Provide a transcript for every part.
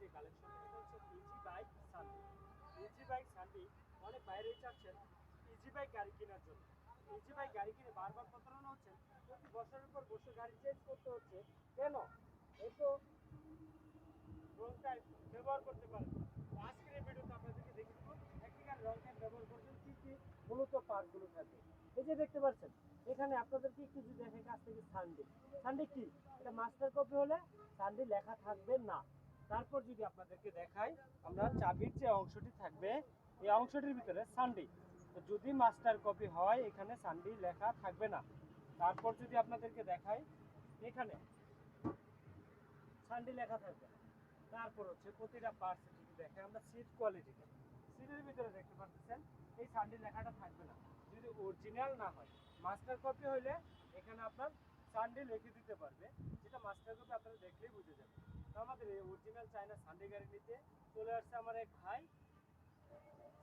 যে কালেকশন হচ্ছে easy bike Sunday easy bike Sunday অনেক বাইরে চাচ্ছেন ইজি বাইক গাড়ি কেনার জন্য। ইজি বাইক গাড়ি কিনে বারবার প্রতারণা হচ্ছেন, প্রতি বছরের পর বছর গাড়ি চেঞ্জ করতে হচ্ছে। কেন? এই তো টাইম ব্যবহার করতে পারেন আজকের এই ভিডিওতে আপনাদেরকে দেখে দেবো একটি গাড়ি টাইম ব্যবহার করছেন, কি কি মূলত পার্টগুলো থাকবে। এই যে দেখতে পাচ্ছেন, এখানে আপনাদেরকে যদি দেখে কাছ থেকে সানডে সানডে কি? এটা মাস্টার কপি হলে সানডে লেখা থাকবে না। তারপর যদি আপনাদেরকে দেখাই, আমরা চাবির যে অংশটি থাকবে, এই অংশটির ভিতরে সানডে যদি মাস্টার কপি হয়, এখানে সানডে লেখা থাকবে না। তারপর যদি আপনাদেরকে দেখাই, এখানে সানডে লেখা থাকবে তারপর হচ্ছে প্রতিটা পার্টস যদি দেখে আমরা সিট কোয়ালিটিটা সিটের ভিতরে দেখতে পাচ্ছেন এই সানডে লেখাটা থাকবে না। যদি অরিজিনাল না হয় মাস্টার কপি হইলে এখানে আপনার সানডে লিখে দিতে পারবে। যেটা মাস্টার কপি আপনারা দেখলেই বুঝে যাবে তো আমাদের এই অরিজিনাল চায়না সানডে গাড়ি নিতে চলে আসছে আমার এক ভাই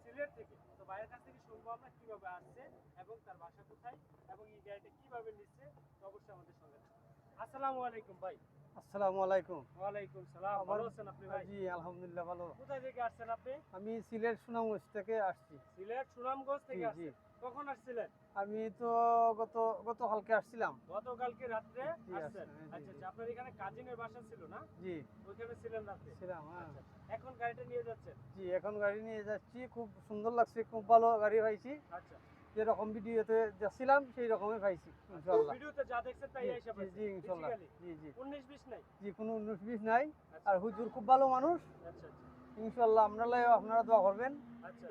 সিলেট থেকে তো ভাইয়ের কাছ থেকে শুনব আমরা কীভাবে আসছে এবং তার বাসা কোথায় এবং এই গাড়িটা কীভাবে নিচ্ছে অবশ্যই আমাদের সঙ্গে থাকুন। আসসালামু আলাইকুম ভাই। আসসালামু আলাইকুম। ওয়ালাইকুম সালাম। ভালো আছেন আপনি ভাই? জি আলহামদুলিল্লাহ ভালো। থেকে আসছেন আপনি? আমি সিলেট সুনামগঞ্জ থেকে আসছি। সিলেট সুনামগঞ্জ থেকে জি। কখন আসছিলেন? আমি তো গত গতকালকে আসছিলাম। গতকালকে রাত্রে আসছেন? আসছেন, আচ্ছা আচ্ছা আপনার এখানে কাজিনের বাসা ছিল না? জি। ওইখানে ছিলেন রাতে ছিলাম হ্যাঁ। আচ্ছা, এখন গাড়িটা নিয়ে যাচ্ছেন? জি এখন গাড়ি নিয়ে যাচ্ছি। খুব সুন্দর লাগছে খুব ভালো গাড়ি পাইছি। আচ্ছা। যেরকম ভিডিওতে যাচ্ছিলাম সেই রকমই পাইছি ইনশাল্লাহ। ভিডিওতে যা দেখছেন তাই জি, এসে জি, জি ইনশাল্লাহ। জি জি। 19 20 নাই? জি কোনো উনিশ বিশ নাই। আচ্ছা। আর হুজুর খুব ভালো মানুষ। আচ্ছা ইনশাল্লাহ আপনারা আপনারা দোয়া করবেন। আচ্ছা।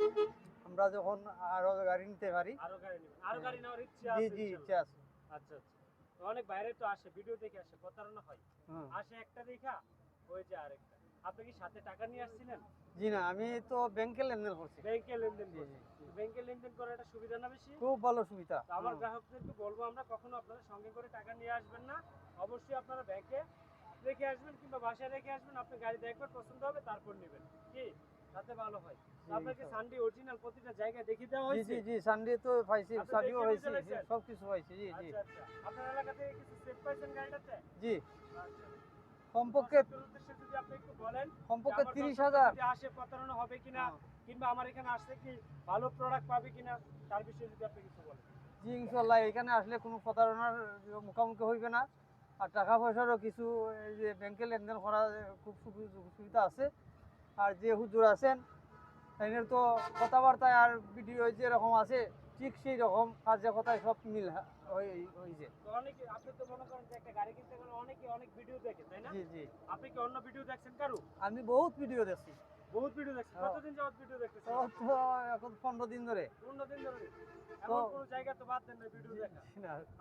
আমরা যখন আরও গাড়ি নিতে পারি। আরও গাড়ি নেবেন। আরও গাড়ি নেওয়ার ইচ্ছা জি আছে জি ইনশাল্লাহ। ইচ্ছা আছে। আচ্ছা আচ্ছা। অনেক বাইরে তো আসে ভিডিও দেখে আসে প্রতারণা হয়। আসে একটা দেখা ওই যে আরেকটা। আপনি কি সাথে টাকা নিয়ে আসছিলেন? জি না আমি তো ব্যাংকে লেনদেন করছি। ব্যাংকে লেনদেন জি, জি, জি। ব্যাংকে লেনদেন করার একটা সুবিধা না বেশি? খুব ভালো সুবিধা। আমার গ্রাহকদেরকে বলব আমরা কখনো আপনারা সঙ্গে করে টাকা নিয়ে আসবেন না। অবশ্যই আপনারা ব্যাংকে রেখে আসবেন কিংবা বাসায় রেখে আসবেন আপনি গাড়ি দেখবেন পছন্দ হবে তারপর নেবেন। কি? তাতে ভালো হয়। আপনাকে সানডে অরিজিনাল প্রতিটা জায়গায় দেখিয়ে দেওয়া হয়েছে জি জি সানডে তো পাইছি সাবিও হয়েছে সব কিছু পাইছি জি জি। আচ্ছা আচ্ছা। আপনার এলাকা কিছু সেভ পাইছেন গাড়িটাতে? জি। আচ্ছা। কমপক্ষে উদ্দেশ্যে যদি আপনি একটু বলেন যে কমপক্ষে তিরিশ হাজার। আসে প্রতারণা হবে কিনা। কিংবা আমার এখানে আসলে কি ভালো প্রোডাক্ট পাবে কিনা তার বিষয়ে যদি আপনি কিছু বলেন। জি ইনশাল্লাহ এখানে আসলে কোনো প্রতারণার মুখোমুখি হইবে না। আর টাকা পয়সারও কিছু এই যে ব্যাংকে লেনদেন করা খুব সুবি- সুবিধা আছে। আর যে হুজুর আছেন তাইনের তো কথাবার্তায় আর ভিডিও যেরকম আছে ঠিক সেই রকম কাজে কথায় সব মিল হয়েছে অনেকে আপনি তো মনে করেন যে একটা গাড়ি কিনতে গেলে অনেকে অনেক ভিডিও দেখে তাই না? জি জি। আপনি কি অন্য ভিডিও দেখছেন কারও? আমি বহুত ভিডিও দেখছি। বহুত ভিডিও দেখছেন। কতদিন যাবত ভিডিও দেখতেছেন? এখন পনেরো দিন ধরে। পনেরো দিন ধরে? এমন কোনো জায়গা তো বাদ দেন না ভিডিও দেখা।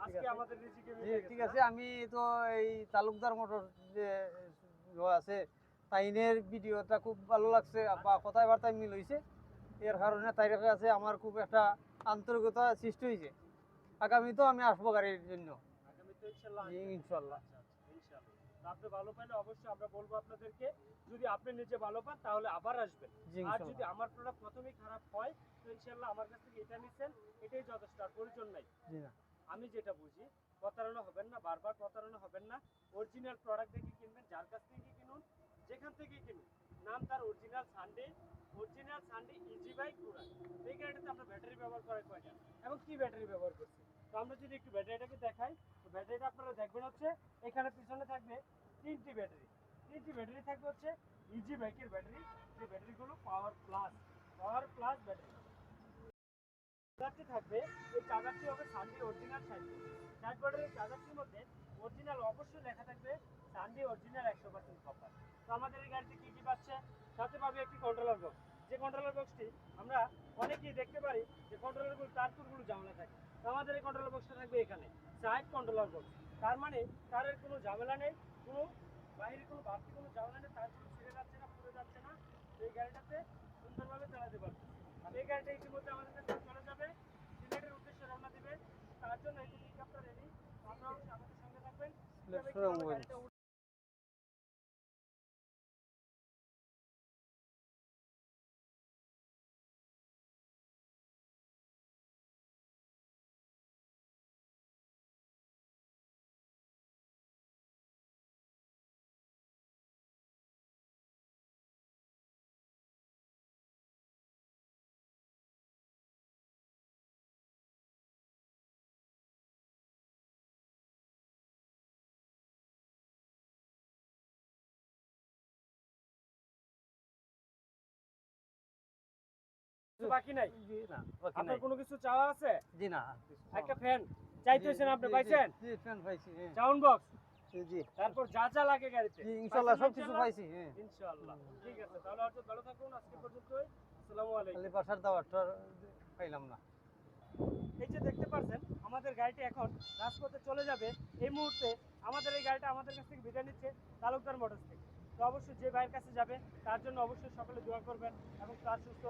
আজকে আমাদের রিজিকে ঠিক আছে আমি তো এই তালুকদার মোটর যে আছে তাইনের ভিডিওটা খুব ভালো লাগছে বা কথায় বার্তায় মিল হয়েছে এর কারণে তাইর কাছে আমার খুব একটা আন্তরিকতা সৃষ্টি হয়েছে আগামী তো আমি আসব গাড়ির জন্য। ইনশাল্লাহ জি, আসবেন। ইনশাল্লাহ। আচ্ছা, আচ্ছা, ইনশাল্লাহ। তো আপনি ভালো পাইলে অবশ্যই আমরা বলব আপনাদেরকে যদি আপনি নিজে ভালো পান তাহলে আবার আসবেন। আর যদি আমার প্রোডাক্ট প্রথমেই খারাপ হয় তো ইনশাল্লাহ আমার কাছ থেকে এটা নিচ্ছেন এটাই যথেষ্ট আর প্রয়োজন নাই। আমি যেটা বুঝি প্রতারণা হবেন না বারবার প্রতারণা হবেন না অরিজিনাল প্রোডাক্ট দেখে কিনবেন যার কাছ থেকে কিনুন যেখান থেকে কিনুন নাম তার original Sunday original Sunday easy bike ঘোড়া এই গাড়িটাতে আমরা ব্যাটারি ব্যবহার করে কয়টা? এবং কি ব্যাটারি ব্যবহার করছি? তো আমরা যদি একটু ব্যাটারিটাকে দেখাই ব্যাটারিটা আপনারা দেখবেন হচ্ছে, এখানে পিছনে থাকবে তিনটি ব্যাটারি। তিনটি ব্যাটারি থাকবে হচ্ছে ইজি বাইকের ব্যাটারি। যে ব্যাটারিগুলো power plus power plus battery. চার্জারটি থাকবে, এই চার্জারটি হবে সানডি অরিজিনাল সাইড সাইড বোর্ডের চার্জারটির মধ্যে অরিজিনাল অবশ্যই লেখা থাকবে সানডি অরিজিনাল একশো পার্সেন্ট কপার তো আমাদের এই গাড়িতে কী কী পাচ্ছে? সাথে পাবে একটি কন্ট্রোলার বক্স যে কন্ট্রোলার বক্সটি আমরা অনেকেই দেখতে পারি, যে কন্ট্রোলারগুলো তার তুরগুলো ঝামেলা থাকে। তো আমাদের এই কন্ট্রোলার বক্সটা থাকবে এখানে। সাইড কন্ট্রোলার বক্স তার মানে তারের কোনো ঝামেলা নেই কোনো বাইরে কোনো বাড়তি কোনো ঝামেলা নেই তার কোনো ছেড়ে যাচ্ছে না পড়ে যাচ্ছে না এই গাড়িটাতে সুন্দরভাবে চালাতে পারবে। আর এই গাড়িটা ইতিমধ্যে আমাদের কাছে চলে যাবে সিলেটের উদ্দেশ্যে রওনা দেবে তার জন্য এই পিকআপটা রেডি আপনারা আমাদের সঙ্গে থাকবেন। কিছু বাকি নাই? জি না বাকি আপনার নাই। কোনো কিছু চাওয়া আছে? জি না একটা ফ্যান চাইতেছেন আপনি পাইছেন? জি ফ্যান পাইছি হ্যাঁ। Sound box? জি, তারপর যা যা লাগে গাড়িতে। জি ইনশাআল্লাহ সব কিছু পাইছি হ্যাঁ। ইনশাআল্লাহ ঠিক আছে তাহলে হয়তো ভালো থাকুন আজকে পর্যন্তই। আসসালামু আলাইকুম। খালি বাসার দাওয়াতটা পাইলাম না। এই যে দেখতে পাচ্ছেন আমাদের গাড়িটি এখন রাজপথে চলে যাবে। এই মুহূর্তে আমাদের এই গাড়িটা আমাদের কাছ থেকে বিদায় নিচ্ছে তালুকদার মোটরস থেকে। তো অবশ্যই যে ভাইয়ের কাছে যাবে, তার জন্য অবশ্যই সকলে দোয়া করবেন এবং তার সুস্থ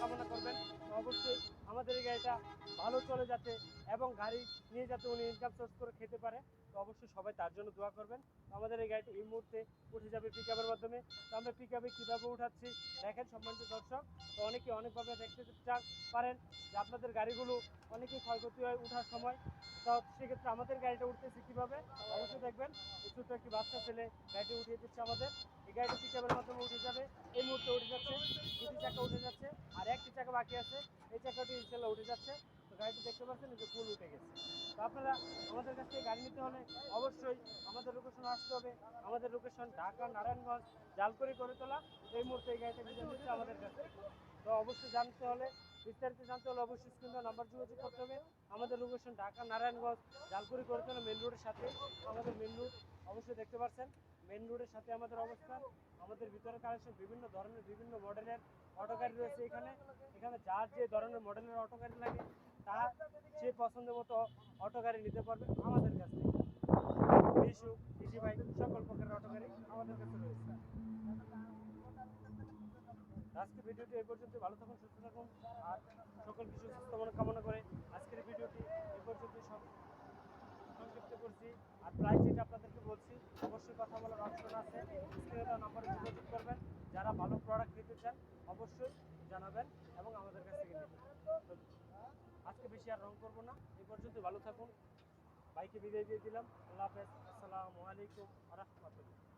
কামনা করবেন। অবশ্যই আমাদের এই গাড়িটা ভালো চলে যাতে এবং গাড়ি নিয়ে যাতে উনি ইনকাম সোর্স করে খেতে পারে। তো অবশ্যই সবাই তার জন্য দোয়া করবেন। আমাদের এই গাড়িটি এই মুহূর্তে উঠে যাবে পিক আপের মাধ্যমে। তো আমরা পিক আপে কীভাবে উঠাচ্ছি দেখেন সম্মানিত দর্শক, তো অনেকে অনেকভাবে দেখতে চান, পারেন যে আপনাদের গাড়িগুলো অনেকেই ক্ষয়ক্ষতি হয় ওঠার সময়। তো সেক্ষেত্রে আমাদের গাড়িটা উঠতেছে কীভাবে অবশ্যই দেখবেন। ছোট্ট একটি বাচ্চা ছেলে গাড়িটি উঠিয়ে দিচ্ছে আমাদের। এই গাড়িটি পিকআপের মাধ্যমে উঠে যাবে। এই মুহূর্তে উঠে যাচ্ছে, দুটি চাকা উঠে যাচ্ছে, আর একটি চাকা বাকি আছে। এই চাকাটি ইনশাল্লাহ উঠে যাচ্ছে। তো গাড়িটি দেখতে পাচ্ছেন যে ফুল উঠে গেছে। তো আপনারা আমাদের কাছ থেকে গাড়ি নিতে হলে অবশ্যই আমাদের লোকেশনে আসতে হবে। আমাদের লোকেশন ঢাকা, নারায়ণগঞ্জ, জালকুড়ি করে তোলা এই মুহূর্তে এই গাড়িটা বিদায় নিচ্ছে আমাদের কাছে তো অবশ্যই জানতে হলে, বিস্তারিত জানতে হলে অবশ্যই স্ক্রিনে নাম্বার যোগাযোগ করতে হবে। আমাদের লোকেশন ঢাকা, নারায়ণগঞ্জ, জালকুড়ি করে তোলা মেন রোডের সাথে আমাদের মেন রোড অবশ্যই দেখতে পাচ্ছেন। মেন রোডের সাথে আমাদের অবস্থান। আমাদের ভিতরে কালেকশন বিভিন্ন ধরনের, বিভিন্ন মডেলের অটো গাড়ি রয়েছে এখানে। এখানে যার যে ধরনের মডেলের অটো গাড়ি লাগে তার সে পছন্দ মতো অটো গাড়ি নিতে পারবে আমাদের কাছ থেকে। বিশু ইজি বাইক সকল প্রকারের অটো গাড়ি আমাদের কাছে রয়েছে। আজকে ভিডিওটি এই পর্যন্ত, ভালো থাকুন, সুস্থ থাকুন, আর সকল কিছু সুস্থ মনে কামনা করে আজকের ভিডিওটি এই পর্যন্ত সংক্ষিপ্ত করছি। আর প্রাইস যেটা আপনাদেরকে বলছি, অবশ্যই কথা বলার অপশন আছে। স্ক্রিনে দেওয়া নাম্বারে যোগাযোগ করবেন। যারা ভালো প্রোডাক্ট নিতে চান, অবশ্যই জানাবেন এবং আমাদের কাছ থেকে নেবেন। আজকে বেশি আর রং করব না। এই পর্যন্ত ভালো থাকুন। বাইকে বিদায় দিয়ে দিলাম। আল্লাহ হাফেজ। আসসালামু আলাইকুম রহমতুল্লাহ।